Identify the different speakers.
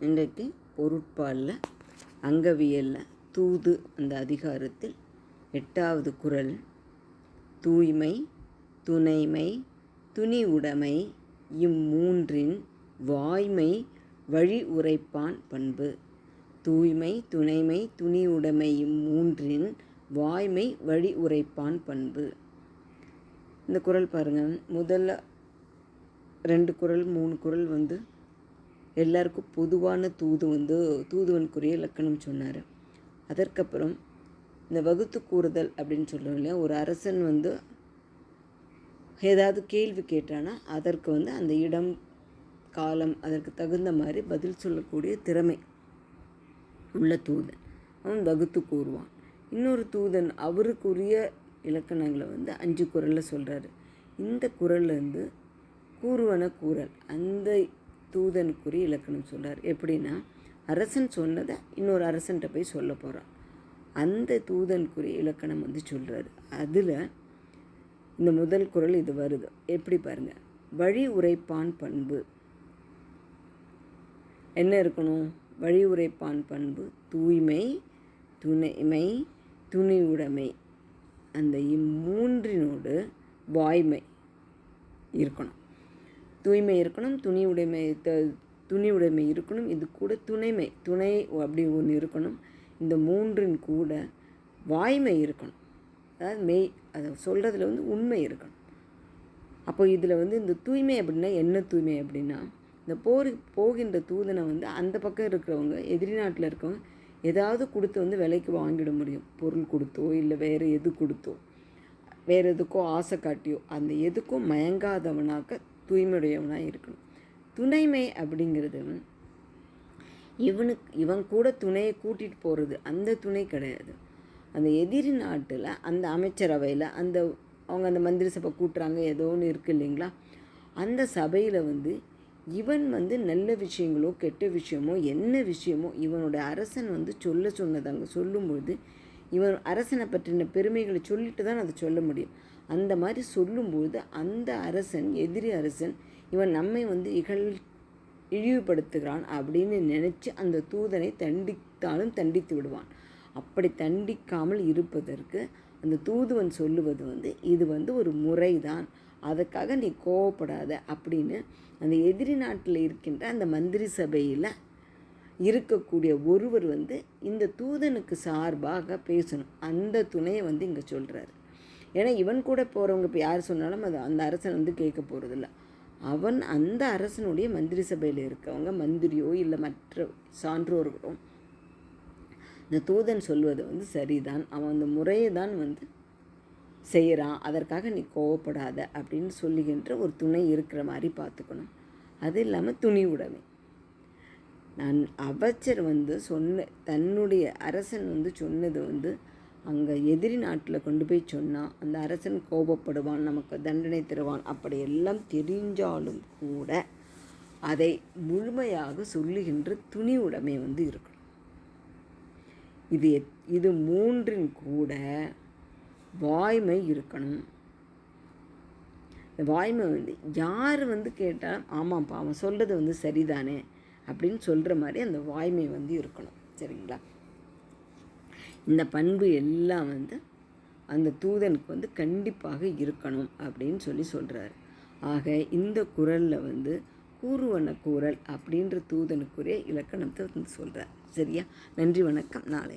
Speaker 1: இன்றைக்கு பொருட்பாலில் அங்கவியலில் தூது அந்த அதிகாரத்தில் எட்டாவது குறள் தூய்மை துணைமை துணி உடைமை இம்மூன்றின் வாய்மை வழி உரைப்பான் பண்பு. தூய்மை துணைமை துணி உடைமை இம்மூன்றின் வாய்மை வழி உரைப்பான் பண்பு. இந்த குறள் பாருங்கள் முதல்ல ரெண்டு குறள் மூணு குறள் வந்து எல்லாருக்கும் பொதுவான தூது வந்து தூதுவனுக்குரிய லக்கணம் சொன்னார். அதற்கப்புறம் இந்த வகுத்து கூறுதல் அப்படின்னு சொல்கிறோம் இல்லையா ஒரு அரசன் வந்து ஏதாவது கேள்வி கேட்டானா அதற்கு வந்து அந்த இடம் காலம் அதற்கு தகுந்த மாதிரி பதில் சொல்லக்கூடிய திறமை உள்ள தூதன் அவன் வகுத்து கூறுவான். இன்னொரு தூதன் அவருக்குரிய இலக்கணங்களை வந்து அஞ்சு குரலில் சொல்கிறாரு இந்த குரல்லேருந்து கூறுவன கூறல். அந்த தூதனுக்குரிய இலக்கணம் சொல்கிறார் எப்படின்னா அரசன் சொன்னதை இன்னொரு அரசன்கிட்ட போய் சொல்ல போகிறான் அந்த தூதனுக்குரிய இலக்கணம் வந்து சொல்கிறாரு அதில் இந்த முதல் குரல் இது வருது. எப்படி பாருங்கள் வழி உரைப்பான் பண்பு. என்ன இருக்கணும்? வழி உரைப்பான் பண்பு தூய்மை துணைமை துணிவுடைமை. அந்த இம்மூன்றினோடு வாய்மை இருக்கணும். தூய்மை இருக்கணும் துணி உடைமை த துணி உடைமை இருக்கணும் இது கூட துணைமை துணை அப்படி ஒன்று இருக்கணும். இந்த மூன்றின் கூட வாய்மை இருக்கணும். அதாவது மெய் அதை சொல்கிறதுல வந்து உண்மை இருக்கணும். அப்போ இதில் வந்து இந்த தூய்மை அப்படின்னா என்ன தூய்மை அப்படின்னா இந்த போர் போகின்ற தூதனை வந்து அந்த பக்கம் இருக்கிறவங்க எதிரி நாட்டில் இருக்கவங்க ஏதாவது கொடுத்து வந்து விலைக்கு வாங்கிட முடியும். பொருள் கொடுத்தோ இல்லை வேறு எது கொடுத்தோ வேறு எதுக்கோ ஆசை காட்டியோ அந்த எதுக்கும் மயங்காதவனாக்க தூய்மையுடையவனாக இருக்கணும். துணைமை அப்படிங்கிறது இவனுக்கு இவன் கூட துணையை கூட்டிகிட்டு போகிறது அந்த துணை கிடையாது. அந்த எதிரி நாட்டில் அந்த அமைச்சரவையில் அந்த அவங்க அந்த மந்திரி சபை கூட்டுறாங்க ஏதோ ஒன்று இருக்குது இல்லைங்களா? அந்த சபையில் வந்து இவன் வந்து நல்ல விஷயங்களோ கெட்ட விஷயமோ என்ன விஷயமோ இவனோட அரசன் வந்து சொல்ல சொன்னதாங்க சொல்லும்பொழுது இவன் அரசனை பற்றின பெருமைகளை சொல்லிட்டு தான் அதை சொல்ல முடியும். அந்த மாதிரி சொல்லும்போது அந்த அரசன் எதிரி அரசன் இவன் நம்மை வந்து இகழ் இழிவுபடுத்துகிறான் அப்படின்னு நினச்சி அந்த தூதனை தண்டித்தாலும் தண்டித்து விடுவான். அப்படி தண்டிக்காமல் இருப்பதற்கு அந்த தூதுவன் சொல்லுவது வந்து இது வந்து ஒரு முறைதான். அதுக்காக நீ கோவப்படாத அப்படின்னு அந்த எதிரி நாட்டில் இருக்கின்ற அந்த மந்திரி சபையில் இருக்கக்கூடிய ஒருவர் வந்து இந்த தூதனுக்கு சார்பாக பேசணும். அந்த துணையை வந்து இங்கே சொல்கிறாரு ஏன்னா இவன் கூட போகிறவங்க இப்போ யார் சொன்னாலும் அது அந்த அரசன் வந்து கேட்க போகிறதில்ல அவன் அந்த அரசனுடைய மந்திரி சபையில் இருக்கவங்க மந்திரியோ இல்லை மற்ற சான்றோர்களோ இந்த தூதன் சொல்வது வந்து சரிதான். அவன் அந்த முறையை தான் வந்து செய்கிறான் அதற்காக நீ கோவப்படாத அப்படின்னு சொல்லுகின்ற ஒரு துணை இருக்கிற மாதிரி பார்த்துக்கணும். அது இல்லாமல் துணி உடைமை. நான் அமைச்சர் வந்து சொன்ன தன்னுடைய அரசன் வந்து சொன்னது வந்து அங்கே எதிரி நாட்டில் கொண்டு போய் சொன்னால் அந்த அரசன் கோபப்படுவான் நமக்கு தண்டனை தருவான். அப்படியெல்லாம் தெரிஞ்சாலும் கூட அதை முழுமையாக சொல்லுகின்ற துணி உடைமை வந்து இருக்கணும். இது இது மூன்றின் கூட வாய்மை இருக்கணும். இந்த வாய்மை வந்து யார் வந்து கேட்டால் ஆமாம்ப்பா அவன் சொல்கிறது வந்து சரிதானே அப்படின்னு சொல்கிற மாதிரி அந்த வாய்மை வந்து இருக்கணும். சரிங்களா? இந்த பண்பு எல்லாம் வந்து அந்த தூதனுக்கு வந்து கண்டிப்பாக இருக்கணும் அப்படின்னு சொல்லி சொல்கிறாரு ஆக இந்த குரலில் வந்து கூறுவன கூறல் அப்படின்ற தூதனுக்குரிய இலக்கணத்தை வந்து சொல்கிறார் சரியா? நன்றி வணக்கம். நாளை